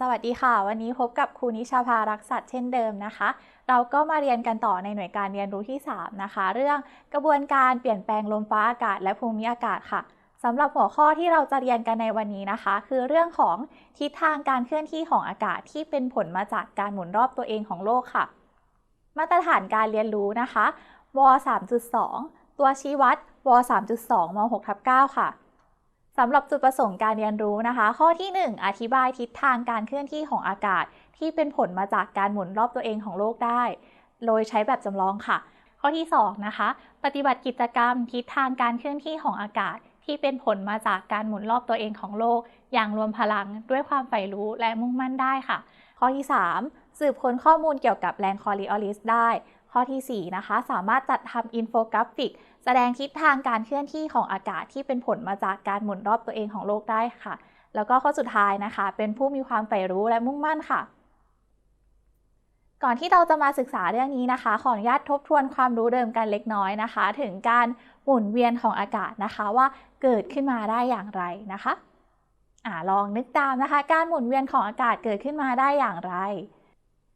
สวัสดีค่ะ วันนี้พบกับครูนิชาภารักษัตว์เช่นเดิมนะคะ เราก็มาเรียนกันต่อในหน่วยการเรียนรู้ที่ 3 นะคะ เรื่องกระบวนการเปลี่ยนแปลงลมฟ้าอากาศและภูมิอากาศค่ะสำหรับหัวข้อที่เราจะเรียนกันในวันนี้นะคะ คือเรื่องของทิศทางการเคลื่อนที่ของอากาศที่เป็นผลมาจากการหมุนรอบตัวเองของโลกค่ะ มาตรฐานการเรียนรู้นะคะว3.2 ตัวชี้วัดว3.2ม6ทับ9ค่ะ สำหรับจุดประสงค์การเรียนรู้นะคะ ข้อที่ 1 อธิบายทิศทางการเคลื่อนที่ของอากาศ ที่เป็นผลมาจากการหมุนรอบตัวเองของโลกได้ โดยใช้แบบจำลองค่ะ ข้อที่ 2 นะคะ ปฏิบัติกิจกรรมทิศทางการเคลื่อนที่ของอากาศ ที่เป็นผลมาจากการหมุนรอบตัวเองของโลก อย่างรวมพลังด้วยความใฝ่รู้และมุ่งมั่นได้ค่ะ ข้อที่ 3 สืบค้นข้อมูลเกี่ยวกับแรงคอริออลิสได้ ข้อที่ 4 นะคะ สามารถจัดทำอินโฟกราฟิก แสดงทิศทางการเคลื่อนที่ของอากาศที่เป็นผลมาจากการหมุนรอบตัวเองของโลกได้ค่ะ แล้วก็ข้อสุดท้ายนะคะ เป็นผู้มีความใฝ่รู้และมุ่งมั่นค่ะ ก่อนที่เราจะมาศึกษาเรื่องนี้นะคะ ขออนุญาตทบทวนความรู้เดิมกันเล็กน้อยนะคะ ถึงการหมุนเวียนของอากาศนะคะว่าเกิดขึ้นมาได้อย่างไรนะคะอ่าลองนึกตามนะคะ การหมุนเวียนของอากาศเกิดขึ้นมาได้อย่างไร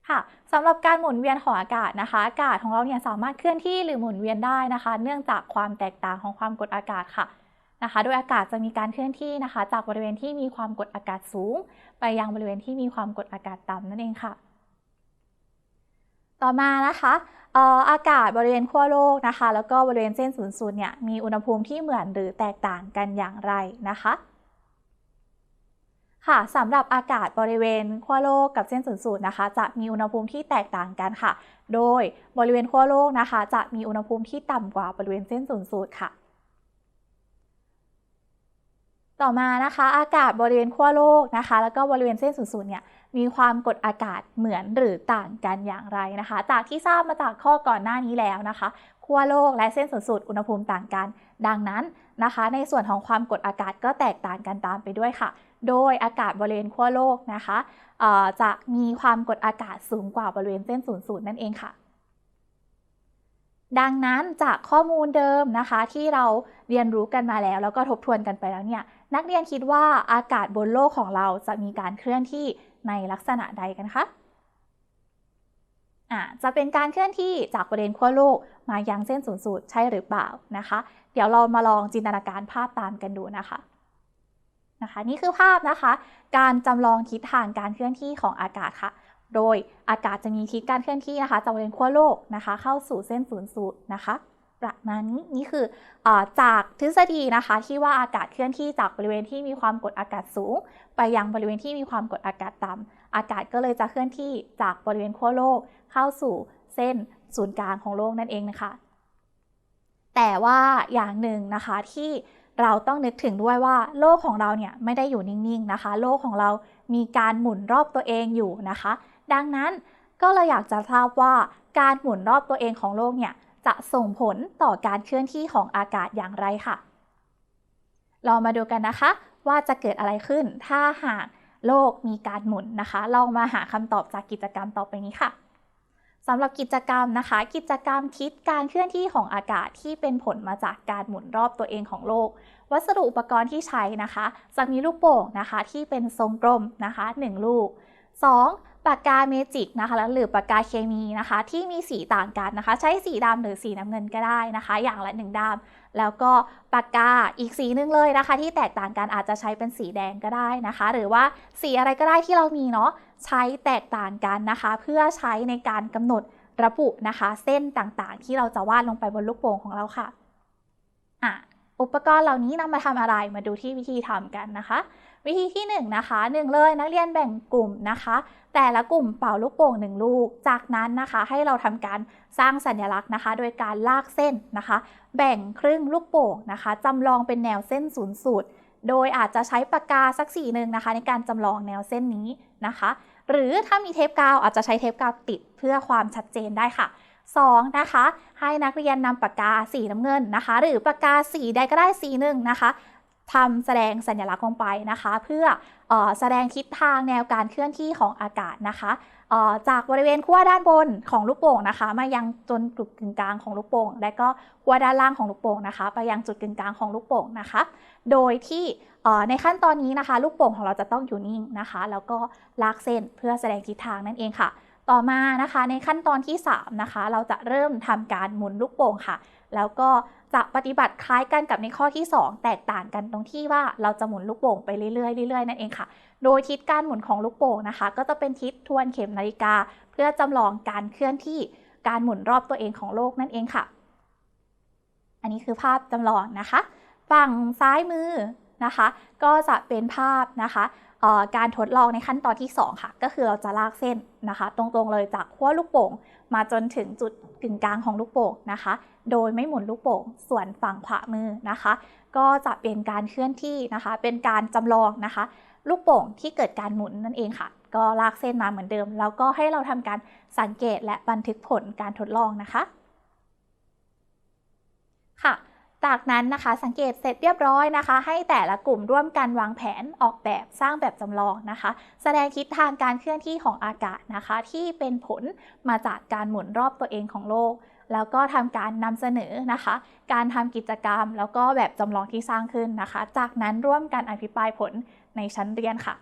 ค่ะสำหรับการหมุนเวียนของอากาศนะคะ อากาศของเราเนี่ยสามารถเคลื่อนที่หรือหมุนเวียนได้นะคะ เนื่องจากความแตกต่างของความกดอากาศค่ะนะคะ โดยอากาศจะมีการเคลื่อนที่นะคะ จากบริเวณที่มีความกดอากาศสูง ไปยังบริเวณที่มีความกดอากาศต่ำนั่นเองค่ะ ต่อมานะคะอากาศบริเวณขั้วโลกนะคะ แล้วก็บริเวณเส้นศูนย์สูตรเนี่ยมีอุณหภูมิที่เหมือนหรือแตกต่างกันอย่างไรนะคะ ค่ะสำหรับอากาศบริเวณขั้วโลกกับเส้นศูนย์สูตรนะคะ จะมีอุณหภูมิที่แตกต่างกันค่ะ โดยบริเวณขั้วโลกนะคะ จะมีอุณหภูมิที่ต่ำกว่าบริเวณเส้นศูนย์สูตรค่ะ ต่อมานะคะ อากาศบริเวณขั้วโลกนะคะ แล้วก็บริเวณเส้นศูนย์สูตรเนี่ยมีความกดอากาศเหมือนหรือต่างกันอย่างไรนะคะ จากที่ทราบมาจากข้อก่อนหน้านี้แล้วนะคะขั้วโลกและเส้นศูนย์สูตรอุณหภูมิต่างกัน ดังนั้นนะคะ ในส่วนของความกดอากาศก็แตกต่างกันตามไปด้วยค่ะ โดยอากาศบริเวณขั้วโลกนะคะจะมีความกดอากาศสูงกว่าบริเวณเส้นศูนย์สูตรนั่นเองค่ะ ดังนั้นจากข้อมูลเดิมนะคะ ที่เราเรียนรู้กันมาแล้ว แล้วก็ทบทวนกันไปแล้วเนี่ยนักเรียนคิดว่าอากาศบนโลกของเราจะมีการเคลื่อนที่ในลักษณะใดกันคะอ่าจะเป็นการเคลื่อนที่จากบริเวณขั้วโลกมายังเส้นศูนย์สูตรใช่หรือเปล่านะคะ เดี๋ยวเรามาลองจินตนาการภาพตามกันดูนะคะ นะคะ นี่คือภาพนะคะ การจำลองทิศทางการเคลื่อนที่ของอากาศค่ะ โดยอากาศจะมีทิศการเคลื่อนที่นะคะจากบริเวณขั้วโลกนะคะ เข้าสู่เส้นศูนย์สูตรนะคะประมาณนี้นี่คืออจากทฤษฎีนะคะที่ว่าอากาศเคลื่อนที่จากบริเวณที่มีความกดอากาศสูง ไปยังบริเวณที่มีความกดอากาศต่ำอากาศก็เลยจะเคลื่อนที่จากบริเวณขั้วโลก เข้าสู่เส้นศูนย์กลางของโลกนั่นเองนะคะ แต่ว่าอย่างหนึ่งนะคะที่ เราต้องนึกถึงด้วยว่าโลกของเราเนี่ยไม่ได้อยู่นิ่งๆนะคะ โลกของเรามีการหมุนรอบตัวเองอยู่นะคะ ดังนั้นก็เลยอยากจะทราบว่าการหมุนรอบตัวเองของโลกเนี่ยจะส่งผลต่อการเคลื่อนที่ของอากาศอย่างไรค่ะ เรามาดูกันนะคะ ว่าจะเกิดอะไรขึ้นถ้าหากโลกมีการหมุนนะคะ ลองมาหาคำตอบจากกิจกรรมต่อไปนี้ค่ะ สำหรับกิจกรรมนะคะ กิจกรรมทิศการเคลื่อนที่ของอากาศที่เป็นผลมาจากการหมุนรอบตัวเองของโลก วัสดุอุปกรณ์ที่ใช้นะคะจะมีลูกโป่งนะคะที่เป็นทรงกลมนะคะ1ลูก 2. ปากกาเมจิกนะคะหรือปากกาเคมีนะคะ ที่มีสีต่างกันนะคะ ใช้สีดำหรือสีน้ำเงินก็ได้นะคะ อย่างละ1ด้าม แล้วก็ปากกาอีกสีนึงเลยนะคะ ที่แตกต่างกันอาจจะใช้เป็นสีแดงก็ได้นะคะ หรือว่าสีอะไรก็ได้ที่เรามีเนาะใช้แตกต่างกันนะคะ เพื่อใช้ในการกำหนดระบุนะคะ เส้นต่างๆ ที่เราจะวาดลงไปบนลูกโป่งของเราค่ะอะ อุปกรณ์เหล่านี้นำมาทำอะไรมาดูที่วิธีทำกันนะคะ วิธีที่1นนะคะหนึ่งเลยนักเรียนแบ่งกลุ่มนะคะ แต่ละกลุ่มเป่าลูกโป่งหนึ่งลูก จากนั้นนะคะให้เราทำการสร้างสัญลักษณ์นะคะ โดยการลากเส้นนะคะ แบ่งครึ่งลูกโป่งนะคะจำลองเป็นแนวเส้นศูนย์สูตร โดยอาจจะใช้ปากกาสักสีหนึ่งนะคะ ในการจำลองแนวเส้นนี้นะคะ หรือถ้ามีเทปกาวอาจจะใช้เทปกาวติดเพื่อความชัดเจนได้ค่ะ 2. นะคะให้นักเรียนนำปากกาสีน้ำเงินนะคะ หรือปากกาสีใดก็ได้สีหนึ่งนะคะทำแสดงสัญลักษณ์ลงไปนะคะ เพื่ออแสดงทิศทางแนวการเคลื่อนที่ของอากาศนะคะจากบริเวณขั้วด้านบนของลูกโป่งนะคะ มายังจนจุดกึ่งกลางของลูกโป่งและก็ขั้วด้านล่างของลูกโป่งนะคะ ไปยังจุดกึ่งกลางของลูกโป่งนะคะ โดยที่ในขั้นตอนนี้นะคะ ลูกโป่งของเราจะต้องอยู่นิ่งนะคะ แล้วก็ลากเส้นเพื่อแสดงทิศทางนั่นเองค่ะ ต่อมานะคะในขั้นตอนที่ 3 นะคะ เราจะเริ่มทำการหมุนลูกโป่งค่ะ แล้วก็จะปฏิบัติคล้ายกันกับในข้อที่ 2 แตกต่างกันตรงที่ว่าเราจะหมุนลูกโป่งไปเรื่อยๆเรื่อยๆนั่นเองค่ะ โดยทิศการหมุนของลูกโป่งนะคะ ก็จะเป็นทิศทวนเข็มนาฬิกา เพื่อจำลองการเคลื่อนที่การหมุนรอบตัวเองของโลกนั่นเองค่ะ อันนี้คือภาพจำลองนะคะ ฝั่งซ้ายมือนะคะ ก็จะเป็นภาพนะคะ การทดลองในขั้นตอนที่ 2 ค่ะ ก็คือเราจะลากเส้นนะคะ ตรงๆเลยจากขั้วลูกโป่ง มาจนถึงจุดกึ่งกลางของลูกโป่งนะคะ โดยไม่หมุนลูกโป่งส่วนฝั่งขวามือนะคะ ก็จะเป็นการเคลื่อนที่นะคะ เป็นการจำลองนะคะ ลูกโป่งที่เกิดการหมุนนั่นเองค่ะ ก็ลากเส้นมาเหมือนเดิม แล้วก็ให้เราทำการสังเกตและบันทึกผลการทดลองนะคะ ค่ะ จากนั้นนะคะสังเกตเสร็จเรียบร้อยนะคะ ให้แต่ละกลุ่มร่วมกันวางแผนออกแบบสร้างแบบจำลองนะคะ แสดงทิศทางการเคลื่อนที่ของอากาศนะคะ ที่เป็นผลมาจากการหมุนรอบตัวเองของโลก แล้วก็ทำการนำเสนอนะคะ การทำกิจกรรม แล้วก็แบบจำลองที่สร้างขึ้นนะคะ จากนั้นร่วมกันอภิปรายผลในชั้นเรียนค่ะ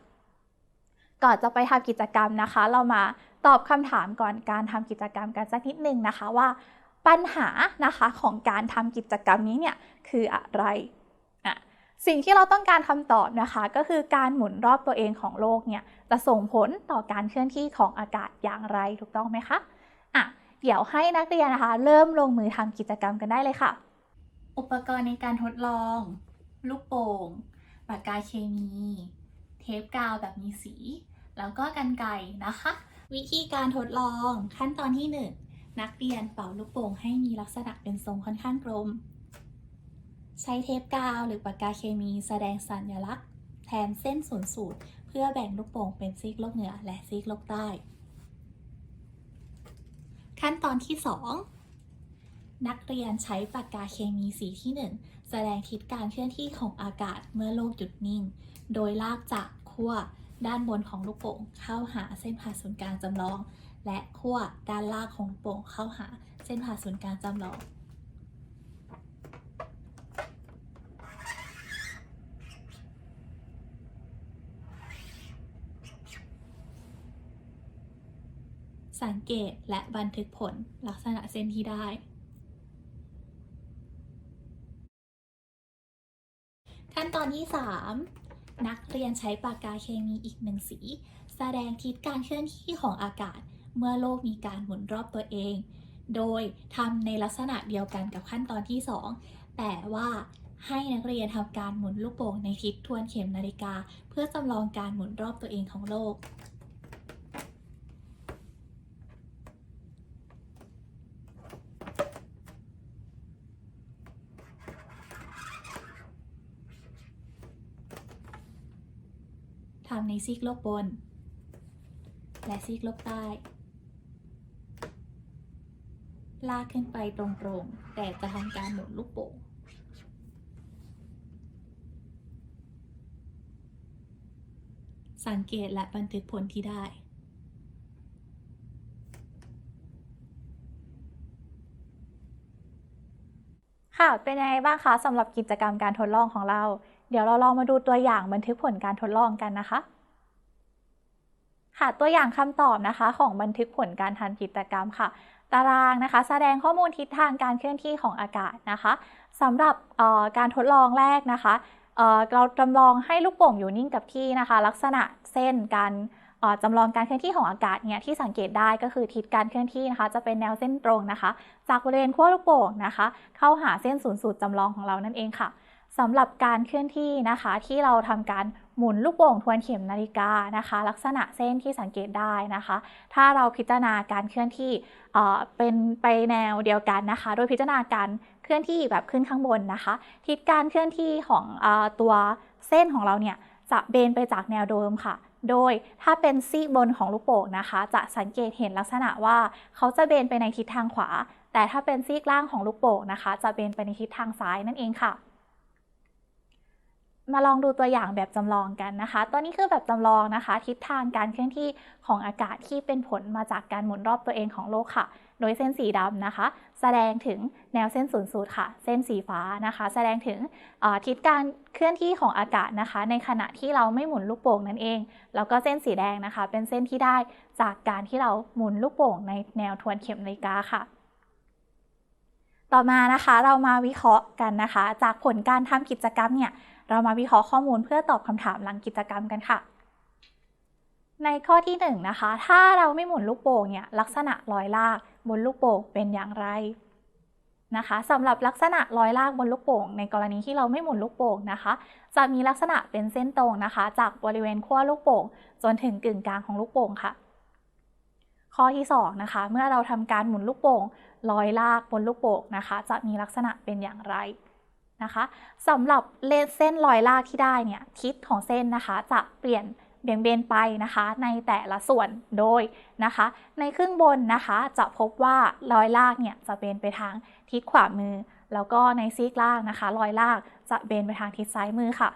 ก่อนจะไปทำกิจกรรมนะคะ เรามาตอบคำถามก่อนการทำกิจกรรมกันสักนิดนึงนะคะว่า ปัญหานะคะของการทำกิจกรรมนี้เนี่ยคืออะไรอะสิ่งที่เราต้องการคำตอบนะคะก็คือการหมุนรอบตัวเองของโลกเนี่ยจะส่งผลต่อการเคลื่อนที่ของอากาศอย่างไรถูกต้องไหมคะอะเดี๋ยวให้นักเรียนนะคะ เริ่มลงมือทำกิจกรรมกันได้เลยค่ะ อุปกรณ์ในการทดลอง ลูกโป่งปากกาเคมี เทปกาวแบบมีสี แล้วก็กันไกรนะคะ วิธีการทดลองขั้นตอนที่ 1 นักเรียนเป่าลูกโป่งให้มีลักษณะเป็นทรงค่อนข้างกลม ใช้เทปกาวหรือปากกาเคมีแสดงสัญลักษณ์ แทนเส้นศูนย์สูตร เพื่อแบ่งลูกโป่งเป็นซีกโลกเหนือและซีกโลกใต้ ขั้นตอนที่ 2 นักเรียนใช้ปากกาเคมีสีที่ 1 แสดงทิศการเคลื่อนที่ของอากาศเมื่อโลกหยุดนิ่ง โดยลากจากขั้วด้านบนของลูกโป่งเข้าหาเส้นผ่าศูนย์กลางจำลอง และขั้วด้านล่างของโป่งเข้าหาเส้นผ่าศูนย์กลางจำลองสังเกตและบันทึกผลลักษณะเส้นที่ได้ ขั้นตอนที่ 3 นักเรียนใช้ปากกาเคมีอีกหนึ่งสี แสดงทิศการเคลื่อนที่ของอากาศ เมื่อโลกมีการหมุนรอบตัวเอง โดยทำในลักษณะเดียวกันกับขั้นตอนที่ 2 แต่ว่าให้นักเรียนทำการหมุนลูกโป่งในทิศทวนเข็มนาฬิกา เพื่อจำลองการหมุนรอบตัวเองของโลก ทำในซีกโลกบน และซีกโลกใต้ ลากขึ้นไปตรงๆ แต่จะทำการหมุนลูกโป่งสังเกตและบันทึกผลที่ได้ค่ะ เป็นยังไงบ้างคะสำหรับกิจกรรมการทดลองของเรา เดี๋ยวเราลองมาดูตัวอย่างบันทึกผลการทดลองกันนะคะ ค่ะ ตัวอย่างคำตอบนะคะ ของบันทึกผลการทำกิจกรรมค่ะ ตารางนะคะ แสดงข้อมูลทิศทางการเคลื่อนที่ของอากาศนะคะสำหรับการทดลองแรกนะคะเเราจำลองให้ลูกโป่งอยู่นิ่งกับที่นะคะ ลักษณะเส้นการจำลองการเคลื่อนที่ของอากาศเนี่ยที่สังเกตได้ก็คือทิศการเคลื่อนที่นะคะ จะเป็นแนวเส้นตรงนะคะ จากบริเวณขั้วลูกโป่งนะคะ เข้าหาเส้นศูนย์สูตรจำลองของเรานั่นเองค่ะ สำหรับการเคลื่อนที่นะคะ ที่เราทำการหมุนลูกโป่งทวนเข็มนาฬิกานะคะ ลักษณะเส้นที่สังเกตได้นะคะ ถ้าเราพิจารณาการเคลื่อนที่เอ่อเป็นไปแนวเดียวกันนะคะ โดยพิจารณาการเคลื่อนที่แบบขึ้นข้างบนนะคะ ทิศการเคลื่อนที่ของอตัวเส้นของเราเนี่ยจะเบนไปจากแนวเดิมค่ะ โดยถ้าเป็นซีบนของลูกโป่งนะคะ จะสังเกตเห็นลักษณะว่าเขาจะเบนไปในทิศทางขวา แต่ถ้าเป็นซีกล่างของลูกโป่งนะคะ จะเบนไปในทิศทางซ้ายนั่นเองค่ะ มาลองดูตัวอย่างแบบจำลองกันนะคะ ตัวนี้คือแบบจำลองนะคะ ทิศทางการเคลื่อนที่ของอากาศที่เป็นผลมาจากการหมุนรอบตัวเองของโลกค่ะ โดยเส้นสีดำนะคะ แสดงถึงแนวเส้นศูนย์สูตรค่ะ เส้นสีฟ้านะคะ แสดงถึงทิศการเคลื่อนที่ของอากาศนะคะ ในขณะที่เราไม่หมุนลูกโป่งนั่นเอง แล้วก็เส้นสีแดงนะคะ เป็นเส้นที่ได้จากการที่เราหมุนลูกโป่งในแนวทวนเข็มนาฬิกาค่ะต่อมานะคะเรามาวิเคราะห์กันนะคะ จากผลการทำกิจกรรมเนี่ย เรามาวิเคราะห์ข้อมูลเพื่อตอบคำถามหลังกิจกรรมกันค่ะ ในข้อที่1นนะคะ ถ้าเราไม่หมุนลูกโป่งเนี่ยลักษณะรอยลากบนลูกโป่งเป็นอย่างไรนะคะสำหรับลักษณะรอยลากบนลูกโป่ง ในกรณีที่เราไม่หมุนลูกโป่งนะคะ จะมีลักษณะเป็นเส้นตรงนะคะ จากบริเวณขั้วลูกโป่ง จนถึงกึ่งกลางของลูกโป่งค่ะ ข้อที่2นะคะเมื่อเราทำการหมุนลูกโป่งรอยลากบนลูกโป่งนะคะ จะมีลักษณะเป็นอย่างไร นะคะสำหรับเลนเส้นรอยลากที่ได้เนี่ยทิศของเส้นนะคะจะเปลี่ยนเบี่ยงเบนไปนะคะในแต่ละส่วนโดยนะคะ ในครึ่งบนนะคะจะพบว่ารอยลากเนี่ยจะเบนไปทางทิศขวามือ แล้วก็ในซีกล่างนะคะ รอยลากจะเบนไปทางทิศซ้ายมือค่ะ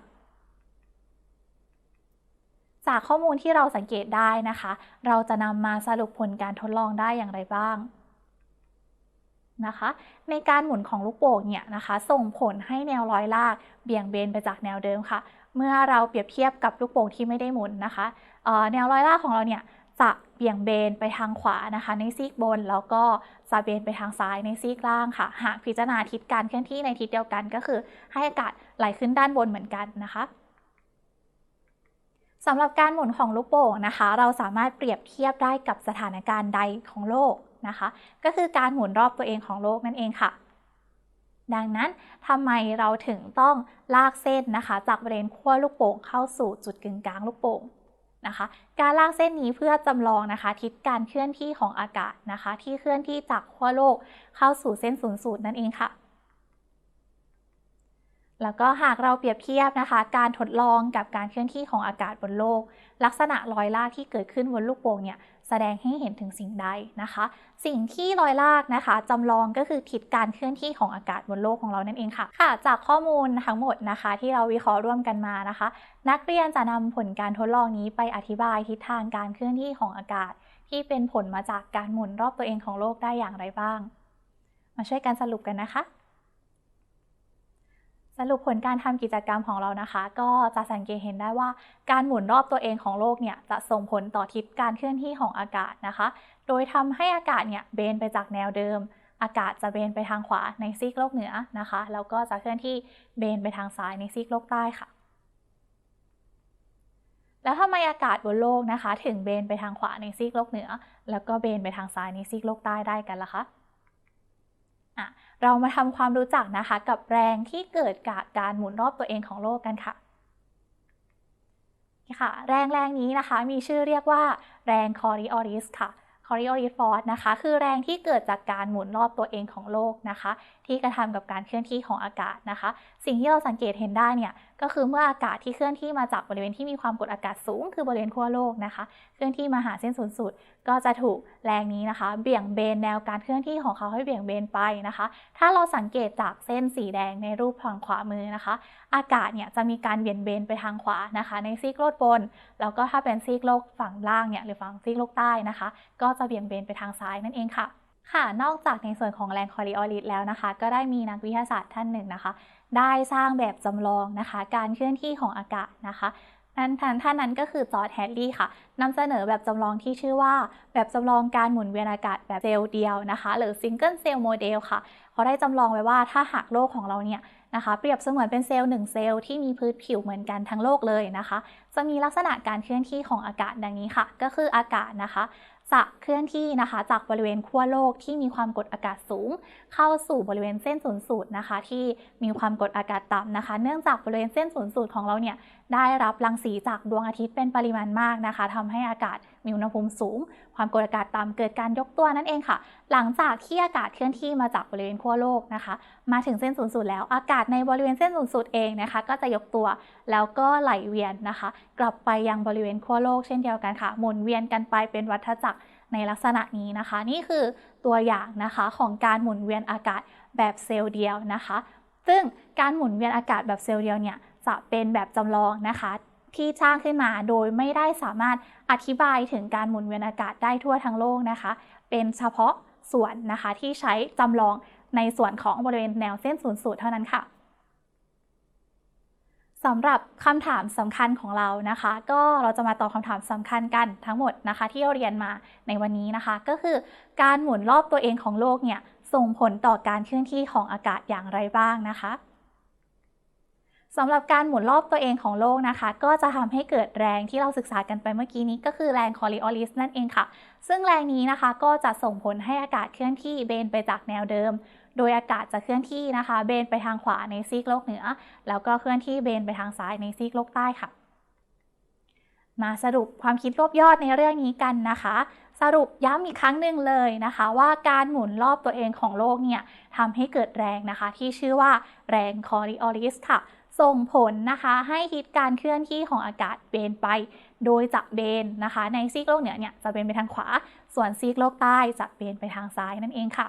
จากข้อมูลที่เราสังเกตได้นะคะ เราจะนำมาสรุปผลการทดลองได้อย่างไรบ้าง นะคะ ในการหมุนของลูกโป่งเนี่ยนะคะ ส่งผลให้แนวร้อยลากเบี่ยงเบนไปจากแนวเดิมค่ะ เมื่อเราเปรียบเทียบกับลูกโป่งที่ไม่ได้หมุนนะคะแนวร้อยลากของเราเนี่ยจะเบี่ยงเบนไปทางขวานะคะ ในซีกบนแล้วก็จะเบนไปทางซ้ายในซีกล่างค่ะ หากพิจารณาทิศการเคลื่อนที่ในทิศเดียวกันก็คือ ให้อากาศไหลขึ้นด้านบนเหมือนกันนะคะสำหรับการหมุนของลูกโป่งนะคะ เราสามารถเปรียบเทียบได้กับสถานการณ์ใดของโลก นะคะ ก็คือการหมุนรอบตัวเองของโลกนั่นเองค่ะ ดังนั้นทำไมเราถึงต้องลากเส้นนะคะ จากบริเวณขั้วลูกโป่งเข้าสู่จุดกึ่งกลางลูกโป่งนะคะ การลากเส้นนี้เพื่อจำลองนะคะ ทิศการเคลื่อนที่ของอากาศนะคะ ที่เคลื่อนที่จากขั้วโลกเข้าสู่เส้นศูนย์สูตรนั่นเองค่ะ แล้วก็หากเราเปรียบเทียบนะคะ การทดลองกับการเคลื่อนที่ของอากาศบนโลก ลักษณะรอยลากที่เกิดขึ้นบนลูกโป่งเนี่ยแสดงให้เห็นถึงสิ่งใดนะคะ สิ่งที่ลอยลากนะคะจำลองก็คือทิศการเคลื่อนที่ของอากาศบนโลกของเรานั่นเองค่ะค่ะ จากข้อมูลทั้งหมดนะคะ ที่เราวิเคราะห์ร่วมกันมานะคะ นักเรียนจะนำผลการทดลองนี้ไปอธิบายทิศทางการเคลื่อนที่ของอากาศ ที่เป็นผลมาจากการหมุนรอบตัวเองของโลกได้อย่างไรบ้าง มาช่วยกันสรุปกันนะคะ รุปผลการทำกิจกรรมของเรานะคะ ก็จะสังเกตเห็นได้ว่าการหมุนรอบตัวเองของโลกเนี่ยจะส่งผลต่อทิศการเคลื่อนที่ของอากาศนะคะ โดยทำให้อากาศเนี่ยเบนไปจากแนวเดิม อากาศจะเบนไปทางขวาในซีกโลกเหนือนะคะ แล้วก็จะเคลื่อนที่เบนไปทางซ้ายในซีกโลกใต้ค่ะ แล้วทำไมอากาศบนโลกนะคะ ถึงเบนไปทางขวาในซีกโลกเหนือ แล้วก็เบนไปทางซ้ายในซีกโลกใต้ได้กันล่ะคะ อะเรามาทำความรู้จักนะคะกับแรงที่เกิดจากการหมุนรอบตัวเองของโลกกันค่ะค่ะแรงแรงนี้นะคะมีชื่อเรียกว่าแรงคอริออริสค่ะคอริออริฟอร์สนะคะคือแรงที่เกิดจากการหมุนรอบตัวเองของโลกนะคะ ที่กระทำกับการเคลื่อนที่ของอากาศนะคะ สิ่งที่เราสังเกตเห็นได้เนี่ย ก็คือเมื่ออากาศที่เคลื่อนที่มาจากบริเวณที่มีความกดอากาศสูง คือบริเวณขั้วโลกนะคะ เคลื่อนที่มาหาเส้นศูนย์สูตร ก็จะถูกแรงนี้นะคะ เบี่ยงเบนแนวการเคลื่อนที่ของเขาให้เบี่ยงเบนไปนะคะ ถ้าเราสังเกตจากเส้นสีแดงในรูปทางขวามือนะคะ อากาศเนี่ยจะมีการเบี่ยงเบนไปทางขวานะคะ ในซีกโลกบน แล้วก็ถ้าเป็นซีกโลกฝั่งล่างเนี่ยหรือฝั่งซีกโลกใต้นะคะ ก็จะเบี่ยงเบนไปทางซ้ายนั่นเองค่ะ ค่ะ นอกจากในส่วนของแรงคอริออริสแล้วนะคะ ก็ได้มีนักวิทยาศาสตร์ท่านหนึ่งนะคะ ได้สร้างแบบจำลองนะคะ การเคลื่อนที่ของอากาศนะคะนั้นท่านท่านนั้นก็คือจอร์ดแฮดลี่ค่ะนำเสนอแบบจำลองที่ชื่อว่า แบบจำลองการหมุนเวียนอากาศแบบเซลล์เดียวนะคะ หรือซิงเกิลเซลล์โมเดลค่ะ เขาได้จำลองไว้ว่าถ้าหากโลกของเราเนี่ยนะคะ เปรียบเสมือนเป็นเซลล์หนึ่งเซลล์ที่มีพื้นผิวเหมือนกันทั้งโลกเลยนะคะ จะมีลักษณะการเคลื่อนที่ของอากาศดังนี้ค่ะ ก็คืออากาศนะคะ จะเคลื่อนที่นะคะ จากบริเวณขั้วโลกที่มีความกดอากาศสูง เข้าสู่บริเวณเส้นศูนย์สูตรนะคะ ที่มีความกดอากาศต่ำนะคะ เนื่องจากบริเวณเส้นศูนย์สูตรของเราเนี่ยได้รับรังสีจากดวงอาทิตย์เป็นปริมาณมากนะคะทำให้อากาศมีอุณหภูมิสูง ความกดอากาศต่ำเกิดการยกตัวนั่นเองค่ะ หลังจากที่อากาศเคลื่อนที่มาจากบริเวณขั้วโลกนะคะ มาถึงเส้นศูนย์สูตรแล้วอากาศในบริเวณเส้นศูนย์สูตรเองนะคะ ก็จะยกตัวแล้วก็ไหลเวียนนะคะ กลับไปยังบริเวณขั้วโลกเช่นเดียวกันค่ะ หมุนเวียนกันไปเป็นวัฏจักรในลักษณะนี้นะคะ นี่คือตัวอย่างนะคะของการหมุนเวียนอากาศแบบเซลล์เดียวนะคะ ซึ่งการหมุนเวียนอากาศแบบเซลล์เดียวเนี่ยจะเป็นแบบจำลองนะคะ ที่สร้างขึ้นมาโดยไม่ได้สามารถอธิบายถึงการหมุนเวียนอากาศได้ทั่วทั้งโลกนะคะ เป็นเฉพาะส่วนนะคะที่ใช้จำลองในส่วนของบริเวณแนวเส้นศูนย์สูตรเท่านั้นค่ะสำหรับคำถามสำคัญของเรานะคะ ก็เราจะมาตอบคำถามสำคัญกันทั้งหมดนะคะ ที่เราเรียนมาในวันนี้นะคะ ก็คือการหมุนรอบตัวเองของโลกเนี่ยส่งผลต่อการเคลื่อนที่ของอากาศอย่างไรบ้างนะคะ สำหรับการหมุนรอบตัวเองของโลกนะคะ ก็จะทำให้เกิดแรงที่เราศึกษากันไปเมื่อกี้นี้ก็คือแรงคอริออลิสนั่นเองค่ะ ซึ่งแรงนี้นะคะก็จะส่งผลให้อากาศเคลื่อนที่เบนไปจากแนวเดิม โดยอากาศจะเคลื่อนที่นะคะ เบนไปทางขวาในซีกโลกเหนือ แล้วก็เคลื่อนที่เบนไปทางซ้ายในซีกโลกใต้ค่ะ มาสรุปความคิดรวบยอดในเรื่องนี้กันนะคะสรุปย้ำอีกครั้งหนึ่งเลยนะคะว่าการหมุนรอบตัวเองของโลกเนี่ยทำให้เกิดแรงนะคะที่ชื่อว่าแรงคอริออลิสค่ะ ส่งผลนะคะให้ทิศการเคลื่อนที่ของอากาศเบนไป โดยจะเบนนะคะ ในซีกโลกเหนือเนี่ยจะเบนไปทางขวา ส่วนซีกโลกใต้จะเบนไปทางซ้ายนั่นเองค่ะ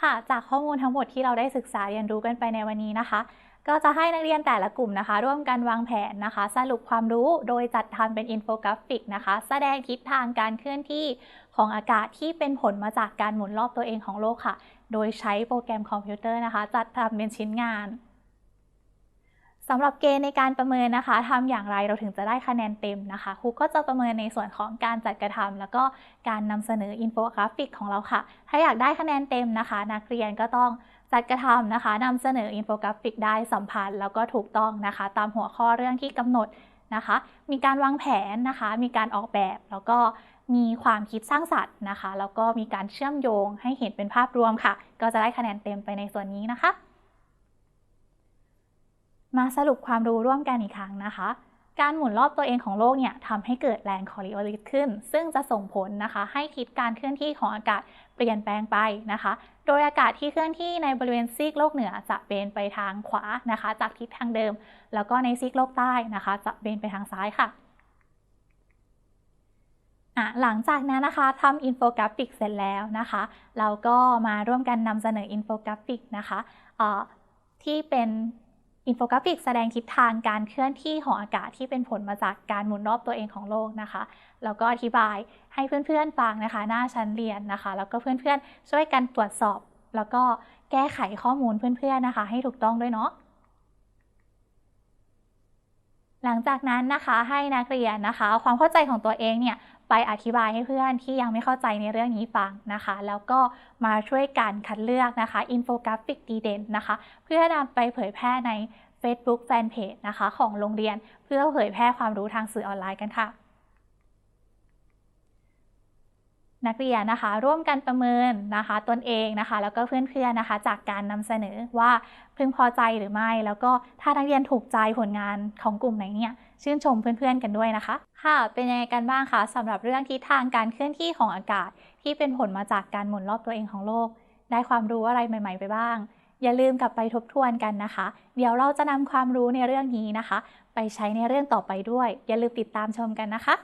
ค่ะ จากข้อมูลทั้งหมดที่เราได้ศึกษาเรียนรู้กันไปในวันนี้นะคะ ก็จะให้นักเรียนแต่ละกลุ่มนะคะ ร่วมกันวางแผนนะคะ สรุปความรู้โดยจัดทำเป็นอินโฟกราฟิกนะคะ แสดงทิศทางการเคลื่อนที่ของอากาศที่เป็นผลมาจากการหมุนรอบตัวเองของโลกค่ะ โดยใช้โปรแกรมคอมพิวเตอร์นะคะ จัดทำเป็นชิ้นงาน สำหรับเกณฑ์ในการประเมินนะคะทำอย่างไรเราถึงจะได้คะแนนเต็มนะคะครูก็จะประเมินในส่วนของการจัดกระทำแล้วก็การนำเสนออินโฟกราฟิกของเราค่ะ ถ้าอยากได้คะแนนเต็มนะคะ นักเรียนก็ต้องจัดกระทำนะคะนำเสนออินโฟกราฟิกได้สัมพันธ์แล้วก็ถูกต้องนะคะ ตามหัวข้อเรื่องที่กำหนดนะคะ มีการวางแผนนะคะ มีการออกแบบแล้วก็มีความคิดสร้างสรรค์นะคะ แล้วก็มีการเชื่อมโยงให้เห็นเป็นภาพรวมค่ะ ก็จะได้คะแนนเต็มไปในส่วนนี้นะคะ มาสรุปความรู้ร่วมกันอีกครั้งนะคะ การหมุนรอบตัวเองของโลกเนี่ยทำให้เกิดแรงคอริโอลิสขึ้น ซึ่งจะส่งผลนะคะ ให้ทิศการเคลื่อนที่ของอากาศเปลี่ยนแปลงไปนะคะ โดยอากาศที่เคลื่อนที่ในบริเวณซีกโลกเหนือจะเบนไปทางขวานะคะ จากทิศทางเดิม แล้วก็ในซีกโลกใต้นะคะ จะเบนไปทางซ้ายค่ะอะหลังจากนั้นนะคะทำอินโฟกราฟิกเสร็จแล้วนะคะ เราก็มาร่วมกันนำเสนออินโฟกราฟิกนะคะที่เป็น อินโฟกราฟิกแสดงทิศทางการเคลื่อนที่ของอากาศที่เป็นผลมาจากการหมุนรอบตัวเองของโลกนะคะ แล้วก็อธิบายให้เพื่อนๆฟังนะคะ หน้าชั้นเรียนนะคะ แล้วก็เพื่อนๆ ช่วยกันตรวจสอบ แล้วก็แก้ไขข้อมูลเพื่อนๆนะคะ ให้ถูกต้องด้วยเนาะหลังจากนั้นนะคะให้นักเรียนนะคะ ความเข้าใจของตัวเองเนี่ย ไปอธิบายให้เพื่อนที่ยังไม่เข้าใจในเรื่องนี้ฟังนะคะ แล้วก็มาช่วยกันคัดเลือกนะคะอินโฟกราฟิกดีเด่นนะคะ เพื่อนำไปเผยแพร่ใน Facebook Fanpage นะคะ ของโรงเรียนเพื่อเผยแพร่ความรู้ทางสื่อออนไลน์กันค่ะ นักเรียนนะคะ ร่วมกันประเมินนะคะ ตนเองนะคะ แล้วก็เพื่อนๆนะคะ จากการนำเสนอว่าพึงพอใจหรือไม่ แล้วก็ถ้านักเรียนถูกใจผลงานของกลุ่มไหนเนี่ยชื่นชมเพื่อนๆกันด้วยนะคะ ค่ะ เป็นยังไงกันบ้างคะสำหรับเรื่องทิศทางการเคลื่อนที่ของอากาศ ที่เป็นผลมาจากการหมุนรอบตัวเองของโลก ได้ความรู้อะไรใหม่ ๆ ไปบ้าง อย่าลืมกลับไปทบทวนกันนะคะ เดี๋ยวเราจะนำความรู้ในเรื่องนี้นะคะ ไปใช้ในเรื่องต่อไปด้วย อย่าลืมติดตามชมกันนะคะ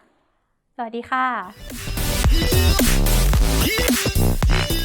สวัสดีค่ะ Yeah. Yeah. Yeah.